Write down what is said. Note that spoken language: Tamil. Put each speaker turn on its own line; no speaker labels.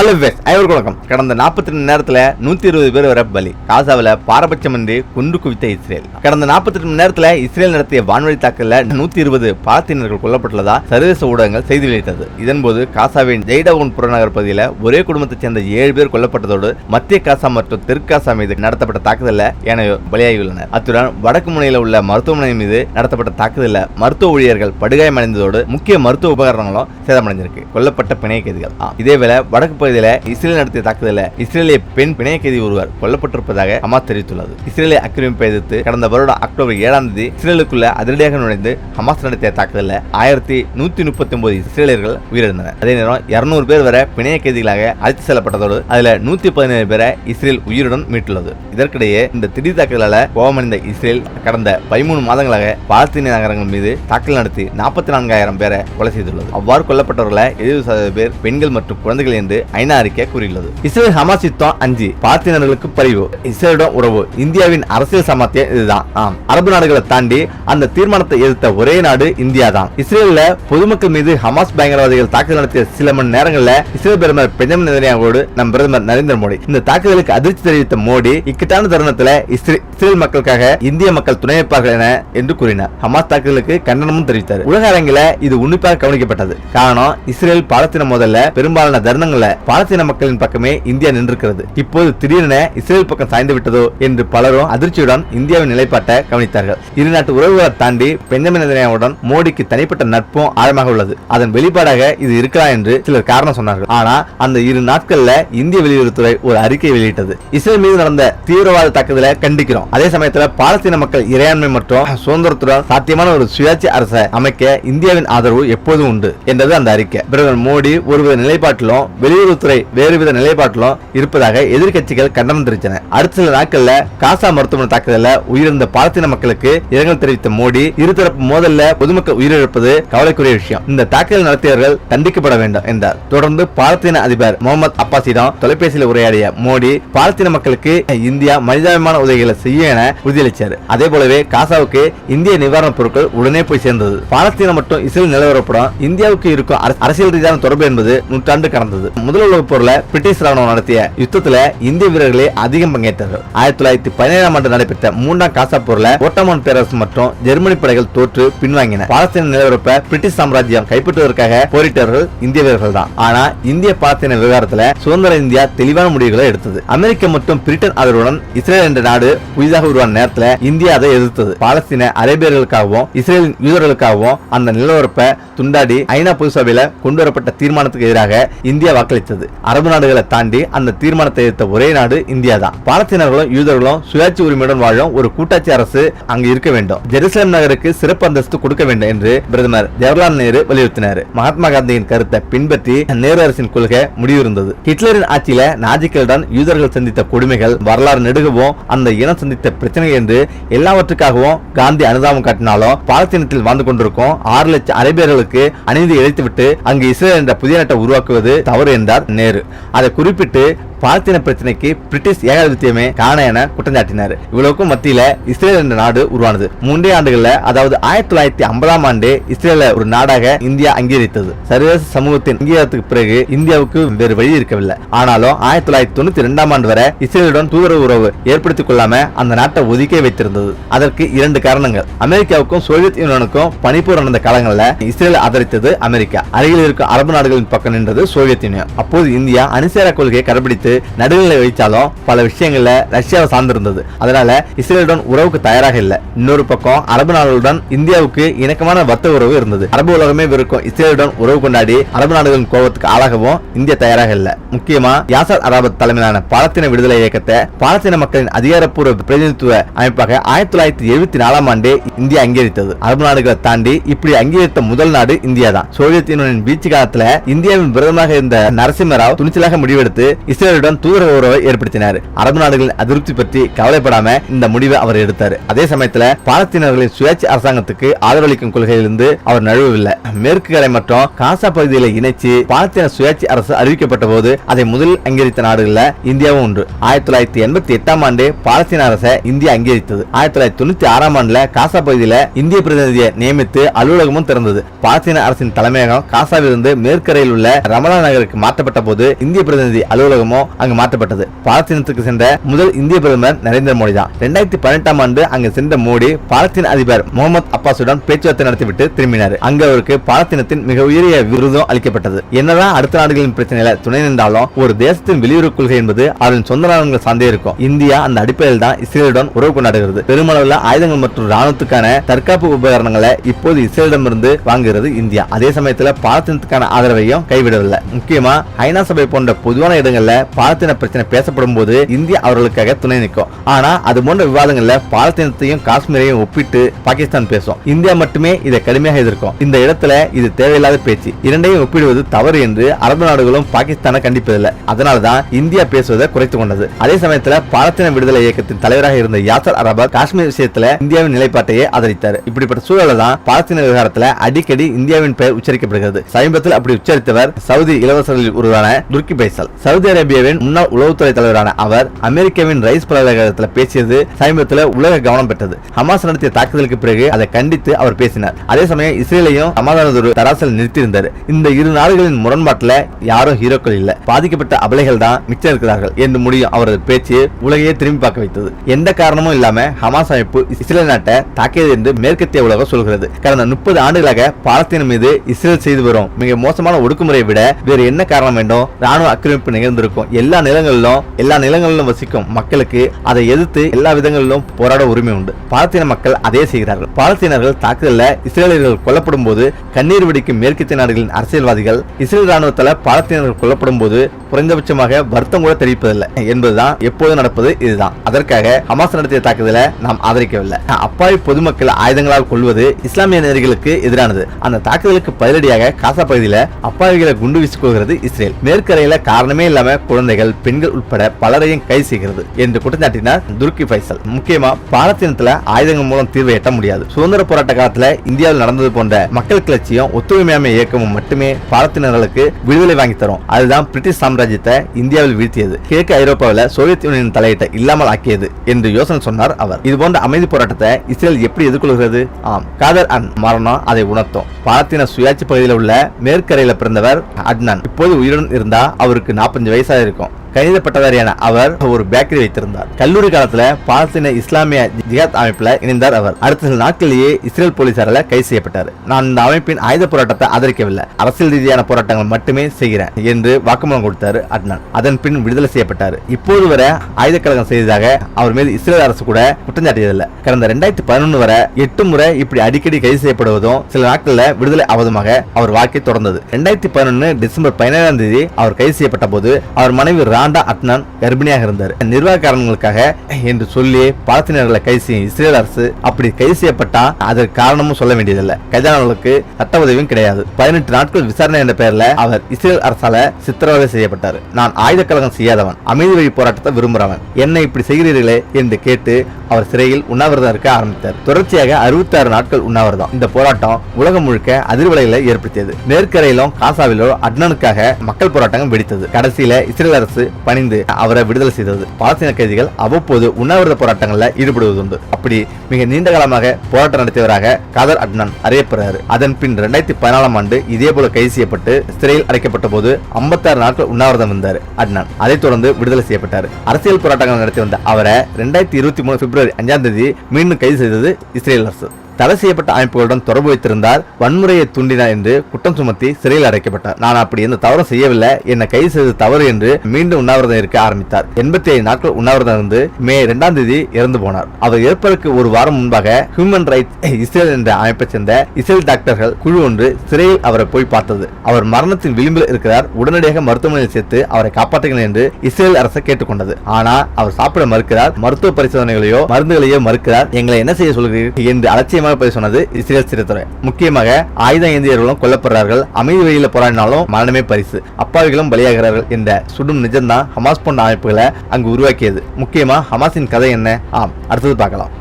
ஹலோ வேஸ் ஐவருக்கு வணக்கம். கடந்த நாற்பத்தி ரெண்டு நேரத்தில் நூற்றி இருபது பேர் வர பலி. காசாவில் பாரபட்சம் என்று குண்டு குவித்த இஸ்ரேல். கடந்த நாற்பத்தி ரெண்டு மணி நேரத்தில் இஸ்ரேல் நடத்திய வான்வழி தாக்கலில் நூற்றி இருபது பாலஸ்தீனர்கள் கொல்லப்பட்டுள்ளதா சர்வதேச ஊடகங்கள் செய்தி வெளியிட்டது. இதன்போது காசாவின் ஜெய்டவுன் புறநகர் பகுதியில் ஒரே குடும்பத்தைச் சேர்ந்த ஏழு பேர் கொல்லப்பட்டதோடு மத்திய காசா மற்றும் தெற்கு காசா மீது நடத்தப்பட்ட தாக்குதலில் ஏனையோர் பலியாகியுள்ளனர் அத்துடன் வடக்கு முனையில் உள்ள மருத்துவமனை மீது நடத்தப்பட்ட தாக்குதலில் மருத்துவ ஊழியர்கள் படுகாயமடைந்ததோடு முக்கிய மருத்துவ உபகரணங்களும் சேதமடைஞ்சிருக்கு. கொல்லப்பட்ட பிணைய கைதிகள். இதேவேளை வடக்கு பகுதியில் இஸ்ரேல் நடத்திய தாக்குதலில் இஸ்ரேலிய பெண் பிணைய கைதி ஒருவர் கொல்லப்பட்டிருப்பதாக ஹமாஸ் தெரிவித்துள்ளது. இஸ்ரேலிய ஆக்கிரமிப்பை எதிர்த்து கடந்த வருடம் அக்டோபர் ஏழாம் தேதி இஸ்ரேலுக்குள்ள அதிரடியாக நுழைந்து ஹமாஸ் நடத்திய தாக்குதலில் ஆயிரத்தி நூத்தி முப்பத்தி ஒன்பது இஸ்ரேலியர்கள் உயிரிழந்தனர். அதே நேரம் இருநூறு பேர் வரை பிணைய கைதிகளாக அழைத்து செல்லப்பட்டதோடு அதுல நூத்தி பதினேழு பேரை இஸ்ரேல் உயிருடன் மீட்டுள்ளது. இதற்கிடையே இந்த திடீர் தாக்குதலால கோபமடைந்த இஸ்ரேல் கடந்த பதிமூணு மாதங்களாக பாலஸ்தீன நகரங்கள் மீது தாக்குதல் நடத்தி நாற்பத்தி நான்காயிரம் பேரை கொலை செய்துள்ளது. அவ்வாறு கொல்லப்பட்டவர்களை எழுபது சதவீத பேர் பெண்கள் மற்றும் குழந்தைகள் என்று ஐநா அறிக்கை கூறியுள்ளது. இஸ்ரேல் ஹமாஸ் யுத்தம் அஞ்சு பாலஸ்தீனர்களுக்கு பரிவு. இஸ்ரேலுடன் உறவு. இந்தியாவின் அரசியல் சாமர்த்தியம் இதுதான். ஆம். அரபு நாடுகளை தாண்டி அந்த தீர்மானத்தை எதிர்த்த ஒரே நாடு இந்தியா தான் இஸ்ரேல்ல பொதுமக்கள் மீது ஹமாஸ் பயங்கரவாதிகள் தாக்குதல் நடத்திய சில மணி நேரங்களில் இஸ்ரேல் பிரதமர் பெஞ்சமின் நேதன்யாவோடு நம் பிரதமர் நரேந்திர மோடி. இந்த தாக்குதலுக்கு அதிர்ச்சி தெரிவித்த மோடி இக்கட்டான தருணத்தில் இஸ்ரே- இஸ்ரேல் மக்களுக்காக இந்திய மக்கள் துணை வைப்பார்கள் என என்று கூறினார். ஹமாஸ் தாக்குதலுக்கு கண்டனமும் தெரிவித்தார். உலக அரங்கில இது உன்னிப்பாக கவனிக்கப்பட்டது. காரணம் இஸ்ரேல் பாலஸ்தீன முதல்ல பெரும்பாலான தருணங்களை பாலஸ்தீன மக்களின் பக்கமே இந்தியா நின்றிருக்கிறது. இப்போது திடீரென இஸ்ரேல் பக்கம் சாய்ந்து விட்டதோ என்று பலரும் அதிர்ச்சியுடன் இந்தியாவின் நிலைப்பாட்டை கவனித்தார்கள். இரு நாட்டு உறவுகளை தாண்டி பெஞ்சமின் நேதன்யாவுடன் மோடிக்கு தனிப்பட்ட நட்பும் ஆழமாக உள்ளது. அதன் வெளிப்பாடாக இது இருக்கலாம் என்று சிலர் காரணம் சொன்னார்கள். ஆனா அந்த இரு நாட்கள்ல இந்திய வெளியுறவுத்துறை ஒரு அறிக்கை வெளியிட்டது. இஸ்ரேல் மீது நடந்த தீவிரவாத தாக்குதலை கண்டிக்கிறோம். அதே சமயத்துல பாலஸ்தீன மக்கள் இறையாண்மை மற்றும் சுதந்திரத்துடன் சாத்தியமான ஒரு சுயாட்சி அரசை அமைக்க இந்தியாவின் ஆதரவு எப்போதும் உண்டு என்றது அந்த அறிக்கை. பிரதமர் மோடி ஒருவித நிலைப்பாட்டிலும் வெளியுறவுத்துறை வேறுவித நிலைப்பாட்டிலும் இருப்பதாக எதிர்க்கட்சிகள் கண்டனம் தெரிவித்தன. அடுத்த சில நாட்கள்ல காசா மருத்துவமனை தாக்குதல உயிரிழந்த பாலஸ்தீன மக்களுக்கு இரங்கல் தெரிவித்த மோடி இருதரப்பு மோதல்ல பொதுமக்கள் உயிரிழப்பது கவலைக்குரிய விஷயம். இந்த தாக்குதல் நடத்தியவர்கள் தண்டிக்கப்பட வேண்டும் என்றார். தொடர்ந்து பாலஸ்தீன அதிபர் முகமது அப்பாசிடம் தொலைபேசியில் உரையாடிய மோடி பாலஸ்தீன மக்களுக்கு இந்தியா மனிதாபிமான உதவிகளை செய்யும் என உறுதியளித்தார் அதே போலவே காசாவுக்கு இந்திய நிவாரணப் பொருட்கள் உடனே போய் சேர்ந்தது. பாலஸ்தீனம் மற்றும் இஸ்ரேல் நிலவரப்படம் இந்தியாவுக்கு இருக்கும் அரசியல் ரீதியான தொடர்பு என்பது நூற்றாண்டு கடந்தது. முதல் உலகப் போர்ல பிரிட்டிஷ் ராணுவம் நடத்திய யுத்தத்துல இந்திய வீரர்களே அதிகம் பங்கேற்றார்கள் ஆயிரத்தி தொள்ளாயிரத்தி பதினேழாம் ஆண்டு நடைபெற்ற மூன்றாம் காசா போர்ல ஓட்டமான் பேரரசு மற்றும் ஜெர்மனி படைகள் தோற்று பின்வாங்கின. பாலஸ்தீன நிலவரப்ப பிரிட்டிஷ் சாம்ராஜ்யம் கைப்பற்றுவதற்காக போரிட்டவர்கள் இந்திய வீரர்கள் தான். ஆனா இந்திய பாலஸ்தீன விவகாரத்துல சுதந்திர இந்தியா தெளிவான முடிவுகளை எடுத்தது. அமெரிக்கா மற்றும் பிரிட்டன் ஆதரவுடன் இஸ்ரேல் என்ற நாடு புதிதாக உருவான நேரத்துல இந்தியா அதை எதிர்த்தது. பாலஸ்தீன அரேபியர்களுக்காகவும் இஸ்ரேலின் யூதர்களுக்காகவும் அந்த நிலவரப்பை துண்டாடி ஐநா பொது சபையில கொண்டு வரப்பட்ட தீர்மானத்துக்கு எதிராக இந்தியா வாக்களித்தது. அரபு நாடுகளை தாண்டி அந்த தீர்மானத்தை எதிர்த்த ஒரே நாடு இந்தியா தான் பாலஸ்தீனர்களும் யூதர்களும் சுயாட்சி உரிமையுடன் வாழும் ஒரு கூட்டாட்சி அரசு அங்கு இருக்க வேண்டும். ஜெருசலம் நகருக்கு சிறப்பு அந்தஸ்து கொடுக்க வேண்டும் என்று பிரதமர் ஜவஹர்லால் நேரு வலியுறுத்தினார். மகாத்மா காந்தியின் கருத்தை பின்பற்றி நேரு அரசின் கொள்கை முடிவிருந்தது ஹிட்லரின் ஆட்சியில நாஜிக்களுடன் யூதர்கள் சந்தித்த கொடுமைகள் வரலாறு நெடுகவும் அந்த இனம் சந்தித்த பிரச்சனை என்று எல்லாவற்றுக்காகவும் காந்தி அனுதாபம் காட்டினாலும் பாலஸ்தீனத்தில் வாழ்ந்து கொண்டிருக்கும் ஆறு லட்சம் அரேபியர்களுக்கு அநீதி இழைத்துவிட்டு அங்கு இஸ்ரேல் என்ற புதிய நாட்டை உருவாக்குவது தவறு என்றார் நேரு. அதை குறிப்பிட்டு பாலஸ்தீன பிரச்சனைக்கு பிரிட்டிஷ் ஏகாதிபத்தியமே காரணம் என குற்றம் சாட்டினார். இவ்வளவுக்கும் மத்தியில இஸ்ரேல் என்ற நாடு உருவானது. மூன்றே ஆண்டுகள்ல அதாவது ஆயிரத்தி தொள்ளாயிரத்தி ஐம்பதாம் ஆண்டு இஸ்ரேல ஒரு நாடாக இந்தியா அங்கீகரித்தது. சர்வதேச சமூகத்தின் அங்கீகாரத்துக்கு பிறகு இந்தியாவுக்கு வேறு வழி இருக்கவில்லை. ஆனாலும் ஆயிரத்தி தொள்ளாயிரத்தி தொண்ணூத்தி ரெண்டாம் ஆண்டு வரை இஸ்ரேலுடன் தூதரவு உறவு ஏற்படுத்திக் கொள்ளாம அந்த நாட்டை ஒதுக்கே வைத்திருந்தது. அதற்கு இரண்டு காரணங்கள். அமெரிக்காவுக்கும் சோவியத் யூனியனுக்கும் பனிப்போர் நடந்த காலங்களில் இஸ்ரேல் ஆதரித்தது அமெரிக்கா. அருகில் இருக்கும் அரபு நாடுகளின் பக்கம் நின்றது சோவியத் யூனியன். அப்போது இந்தியா அனுசேர கொள்கையை கடைபிடித்து நடுநிலை வைத்தாலும் பல விஷயங்கள்ல ரஷ்யாவை சார்ந்திருந்தது. அதனால இஸ்ரேலுடன் உறவுக்கு தயாராக இல்லை. இன்னொரு பக்கம் அரபு நாடுகளுடன் இந்தியாவுக்கு இணக்கமான வர்த்தக உறவு இருந்தது. அரபு உலகமே விருக்கும் இஸ்ரேலுடன் உறவு கொண்டாடி அரபு நாடுகளின் கோபத்துக்கு ஆளாகவும் இந்தியா தயாராக இல்லை. முக்கியமா யாசர் அராபத் தலைமையிலான பாலஸ்தீன விடுதலை இயக்கத்தை பாலஸ்தீன மக்களின் அதிகாரப்பூர்வ பிரதிநிதித்துவ அமைப்பாக ஆயிரத்தி தொள்ளாயிரத்தி எழுபத்தி நாலாம் ஆண்டு இந்தியா அங்கீகரித்தது. அரபு நாடுகளை தாண்டி இப்படி அங்கீகரித்த முதல் நாடு இந்தியா தான் சோவியத் யூனியனின் வீழ்ச்சி காலத்துல இந்தியாவின் பிரதமராக இருந்த நரசிம்மராவ் துணிச்சலாக முடிவெடுத்து இஸ்ரேல் இஸ்ரேலுடன் தூதரக உறவை ஏற்படுத்தினார். அரபு நாடுகளின் அதிருப்தி பற்றி கவலைப்படாம இந்த முடிவை அவர் எடுத்தார். அதே சமயத்துல பாலஸ்தீனர்களின் சுயாட்சி அரசாங்கத்துக்கு ஆதரவளிக்கும் கொள்கையிலிருந்து அவர் நழுவவில்லை. மேற்கு கரை மற்றும் காசா பகுதியில இணைச்சு பாலஸ்தீன சுயாட்சி அரசு அறிவிக்கப்பட்ட போது அதை முதலில் அங்கீகரித்த நாடுகள்ல இந்தியாவும் ஒன்று ஆயிரத்தி தொள்ளாயிரத்தி எண்பத்தி எட்டாம் ஆண்டு பாலஸ்தீன அரசை இந்தியா அங்கீகரித்தது. ஆயிரத்தி தொள்ளாயிரத்தி தொண்ணூத்தி ஆறாம் ஆண்டுல காசா பகுதியில இந்திய பிரதிநிதியை நியமித்து அலுவலகமும் திறந்தது. பாலஸ்தீன அரசின் தலைமையகம் காசாவிலிருந்து மேற்கரையில் உள்ள ரமலா நகருக்கு மாற்றப்பட்ட போது இந்திய பிரதிநிதி அலுவலகமும் அங்கு மாற்றப்பட்டது. பாலஸ்தீனத்துக்கு சென்ற முதல் இந்திய பிரதமர் நரேந்திர மோடி தான். ரெண்டாயிரத்தி பதினெட்டாம் ஆண்டு அங்கு சென்ற மோடி பாலஸ்தீன அதிபர் முகமது அப்பாசுடன் பேச்சுவார்த்தை நடத்திவிட்டு திரும்பினார். அங்கு அவருக்கு பாலஸ்தீனத்தின் மிக உயரிய விருதும் அளிக்கப்பட்டது. என்னதான் அடுத்த நாடுகளின் பிரச்சனையில துணை நின்றாலும் ஒரு தேசத்தின் வெளியுறவு கொள்கை என்பது அவரின் சொந்த நாடுகள் சார்ந்தே இருக்கும். இந்தியா அந்த அடிப்படையில் தான் இஸ்ரேலுடன் உறவு கொண்டாடுகிறது. பெருமளவில் ஆயுதங்கள் மற்றும் ராணுவத்துக்கான தற்காப்பு உபகரணங்களை இப்போது இஸ்ரேலிடமிருந்து வாங்குகிறது இந்தியா. அதே சமயத்தில் பாலஸ்தீனத்துக்கான ஆதரவையும் கைவிடவில்லை. முக்கியமா ஐநா சபை போன்ற பொதுவான இடங்களில் பாலத்தின பிரச்சனை பேசப்படும் போது இந்தியா அவர்களுக்காக துணை நிற்கும். ஆனா அது போன்ற விவாதங்கள்ல பாலஸ்தீனத்தையும் காஷ்மீரையும் ஒப்பிட்டு பாகிஸ்தான் பேசும். இந்தியா மட்டுமே இதை கடுமையாக எதிர்க்கும். இந்த இடத்துல இது தேவையில்லாத பேச்சு. இரண்டையும் ஒப்பிடுவது தவறு என்று அரபு நாடுகளும் பாகிஸ்தானை கண்டிப்பதில்லை. அதனால்தான் இந்தியா பேசுவதை குறைத்துக் கொண்டது. அதே சமயத்துல பாலஸ்தீன விடுதலை இயக்கத்தின் தலைவராக இருந்த யாசர் அரபாத் காஷ்மீர் விஷயத்துல இந்தியாவின் நிலைப்பாட்டையே ஆதரித்தார். இப்படிப்பட்ட சூழல தான் பாலஸ்தீன விவகாரத்துல அடிக்கடி இந்தியாவின் பெயர் உச்சரிக்கப்படுகிறது. சமீபத்தில் அப்படி உச்சரித்தவர் சவுதி இளவரசர்களில் ஒருவரான துர்கி பைசல். சவுதி அரேபிய அரேபியாவின் முன்னாள் உளவுத்துறை தலைவரான அவர் அமெரிக்காவின் ரைஸ் பல்கலைக்கழகத்தில் பேசியது சமீபத்தில் உலக கவனம் பெற்றது. ஹமாஸ் நடத்திய தாக்குதலுக்கு பிறகு அதை கண்டித்து அவர் பேசினார். அதே சமயம் இஸ்ரேலையும் சமாதானத்தோடு தராசல் நிறுத்தியிருந்தார். இந்த இரு நாடுகளின் முரண்பாட்டில் யாரும் ஹீரோக்கள் இல்ல. பாதிக்கப்பட்ட அபலைகள் தான் மிச்சம் இருக்கிறார்கள் என்று முடியும் அவரது பேச்சு உலகையே திரும்பி பார்க்க வைத்தது. எந்த காரணமும் இல்லாம ஹமாஸ் அமைப்பு இஸ்ரேல் நாட்டை தாக்கியது என்று மேற்கத்திய உலகம் சொல்கிறது. கடந்த முப்பது ஆண்டுகளாக பாலஸ்தீன மீது இஸ்ரேல் செய்து வரும் மிக மோசமான ஒடுக்குமுறையை விட வேறு என்ன காரணம் வேண்டும் ராணுவ ஆக்கிரமிப்பு நிகழ்ந்திருக்கும் எல்லா நிலங்களிலும் எல்லா நிலங்களிலும் வசிக்கும் மக்களுக்கு அதை எதிர்த்து எல்லா விதங்களிலும் போராட உரிமை உண்டு. பாலத்தீன மக்கள் அதே செய்கிறார்கள். பாலத்தீனர்கள் தாக்குதலில் இஸ்ரேலியர்கள் கொல்லப்படும் போது கண்ணீர் வெடிக்கும் மேற்கத்திய நாடுகளின் அரசியல்வாதிகள் இஸ்ரேல் ராணுவத்தால பாலத்தீனர்கள் கொல்லப்படும் போது குறைந்தபட்சமாக வருத்தம் கூட தெரிவிப்பதில்லை என்பதுதான் எப்போது நடப்பது இதுதான். அதற்காக ஹமாஸ் நடத்திய தாக்குதலை நாம் ஆதரிக்கவில்லை. அப்பாவி பொதுமக்கள் ஆயுதங்களால் கொள்வது இஸ்லாமிய நேர்களுக்கு எதிரானது. அந்த தாக்குதலுக்கு பதிலடியாக காசா பகுதியில அப்பாவிகளை குண்டு வீசிக் கொள்கிறது இஸ்ரேல். மேற்கரையில காரணமே இல்லாம குழந்தைகள் பெண்கள் உட்பட பலரையும் கைது செய்கிறது என்று குற்றஞ்சாட்டினார் துர்கி பைசல் முக்கியமா பாலஸ்தீனத்துல ஆயுதங்கள் மூலம் தீர்வை எட்ட முடியாது. சுதந்திர போராட்ட காலத்துல இந்தியாவில் நடந்தது போன்ற மக்கள் கிளர்ச்சியும் ஒத்துழைமையாமை இயக்கமும் மட்டுமே பாலத்தினர்களுக்கு விடுதலை வாங்கி தரும். அதுதான் பிரிட்டிஷ் சாம்ராஜ்யத்தை இந்தியாவில் வீழ்த்தியது. கிழக்கு ஐரோப்பாவில் சோவியத் யூனியன் தலையிட்ட இல்லாமல் ஆக்கியது என்று யோசனை சொன்னார் அவர். இது போன்ற அமைதி போராட்டத்தை இஸ்ரேல் எப்படி எதிர்கொள்கிறது? ஆம் காதர் அன் மரணம் அதை உணர்த்தும். பாலத்தின சுயாட்சி பகுதியில் உள்ள மேற்கரையில் பிறந்தவர் அட்னான். இப்போது உயிருடன் இருந்தா அவருக்கு நாற்பஞ்சு வயசாக இருக்கும் கணித பட்டதாரியான அவர் ஒரு பேக்கரி வைத்திருந்தார். கல்லூரி காலத்துல பாலஸ்தீன இஸ்லாமிய ஜிஹாத் அமைப்புல இணைந்தார் அவர். அடுத்த சில நாட்களிலேயே இஸ்ரேல் போலீசாரால கைது செய்யப்பட்டார். நான் இந்த அமைப்பின் ஆயுத போராட்டத்தை ஆதரிக்கவில்லை. அரசியல் ரீதியான போராட்டங்கள் மட்டுமே செய்கிறேன் என்று வாக்குமூலம் கொடுத்தார் அட்னான். அதன் பின் விடுதலை செய்யப்பட்டார். இப்போது வரை ஆயுத கழகம் செய்ததாக அவர் மீது இஸ்ரேல் அரசு கூட குற்றம் சாட்டியதில்லை. கடந்த ரெண்டாயிரத்தி பதினொன்று வரை எட்டு முறை இப்படி அடிக்கடி கைது செய்யப்படுவதும் சில நாட்கள்ல விடுதலை ஆவதுமாக அவர் வாழ்க்கை தொடர்ந்தது. ரெண்டாயிரத்தி பதினொன்று டிசம்பர் பதினேழாம் தேதி அவர் கைது செய்யப்பட்ட போது அவர் மனைவி ராண்டா அட்னான் கர்ப்பிணியாக இருந்தார். நிர்வாக காரணங்களுக்காக என்று சொல்லி பாலஸ்தீனர்களை கைது செய்யும் இஸ்ரேல் அரசு அப்படி கைது செய்யப்பட்டா அதற்கு காரணமும் சொல்ல வேண்டியதில்லை. கைதானவர்களுக்கு சட்ட உதவியும் கிடையாது. பதினெட்டு நாட்கள் விசாரணை என்ற பெயர்ல அவர் இஸ்ரேல் அரசால சித்திரவதை செய்யப்பட்டார். நான் ஆயுத கழகம் செய்யாதவன் அமைதி வழி போராட்டத்தை விரும்புறவன். என்னை இப்படி செய்கிறீர்களே என்று கேட்டு அவர் சிறையில் உண்ணாவிரதம் இருக்க ஆரம்பித்தார். தொடர்ச்சியாக அறுபத்தி ஆறு நாட்கள் உண்ணாவிரதம். இந்த போராட்டம் உலகம் முழுக்க அதிர்வலைகளை ஏற்படுத்தியது. மேற்கரையிலும் காசாவிலோ அட்னனுக்காக மக்கள் போராட்டங்கள் வெடித்தது. கடைசியில இஸ்ரேல் அரசு பணிந்து அவரை விடுதலை செய்தது. பாலஸ்தீன கைதிகள் அவ்வப்போது உண்ணாவிரத போராட்டங்கள்ல ஈடுபடுவதுண்டு. அப்படி மிக நீண்ட காலமாக போராட்டம் நடத்தியவராக காதர் அட்னான் அறியப்படுறாரு அதன் பின் ரெண்டாயிரத்தி பதினாலாம் ஆண்டு இதே போல கைது செய்யப்பட்டு சிறையில் அடைக்கப்பட்ட போது ஐம்பத்தாறு நாட்கள் உண்ணாவிரதம் இருந்தார் அட்னான். அதைத் தொடர்ந்து விடுதலை செய்யப்பட்டார். அரசியல் போராட்டங்கள் நடத்தி வந்த அவரை ரெண்டாயிரத்தி இருபத்தி மூணு பிப்ரவரி அஞ்சாம் தேதி மீண்டும் கைது செய்தது இஸ்ரேல் அரசு. தடை செய்யப்பட்ட அமைப்புகளுடன் தொடர்பு வைத்திருந்தார் வன்முறையை தூண்டினார் என்று குற்றம் சுமத்தி சிறையில் அடைக்கப்பட்டார். நான் அப்படி எந்த தவறும் செய்யவில்லை. என்னை கைது செய்தது தவறு என்று மீண்டும் உண்ணாவிரதம் இருக்க ஆரம்பித்தார். எண்பத்தி ஐந்து நாட்கள் உண்ணாவிரதம் இருந்து மே இரண்டாம் தேதி இறந்து போனார். அவர் இறப்பதற்கு ஒரு வாரம் முன்பாக ஹியூமன் ரைட்ஸ் இஸ்ரேல் என்ற அமைப்பைச் சேர்ந்த இஸ்ரேல் டாக்டர்கள் குழு ஒன்று சிறையில் அவரை போய் பார்த்தது. அவர் மரணத்தின் விளிம்பில் இருக்கிறார். உடனடியாக மருத்துவமனையில் சேர்த்து அவரை காப்பாற்றுங்கள் என்று இஸ்ரேல் அரசு கேட்டுக்கொண்டது. ஆனால் அவர் சாப்பிட மறுக்கிறார். மருத்துவ பரிசோதனைகளையோ மருந்துகளையோ மறுக்கிறார். எங்களை என்ன செய்ய சொல்கிறீர்கள்? என்று அலட்சியமாக அதிகமாக போய் சொன்னது இஸ்ரேல் சிறைத்துறை. முக்கியமாக ஆயுத இந்தியர்களும் கொல்லப்படுறார்கள். அமைதி வழியில போராடினாலும் மரணமே பரிசு. அப்பாவிகளும் பலியாகிறார்கள் என்ற சுடும் நிஜம்தான் ஹமாஸ் போன்ற அமைப்புகளை அங்கு உருவாக்கியது. முக்கியமா ஹமாஸின் கதை என்ன? ஆம் அடுத்தது பார்க்கலாம்.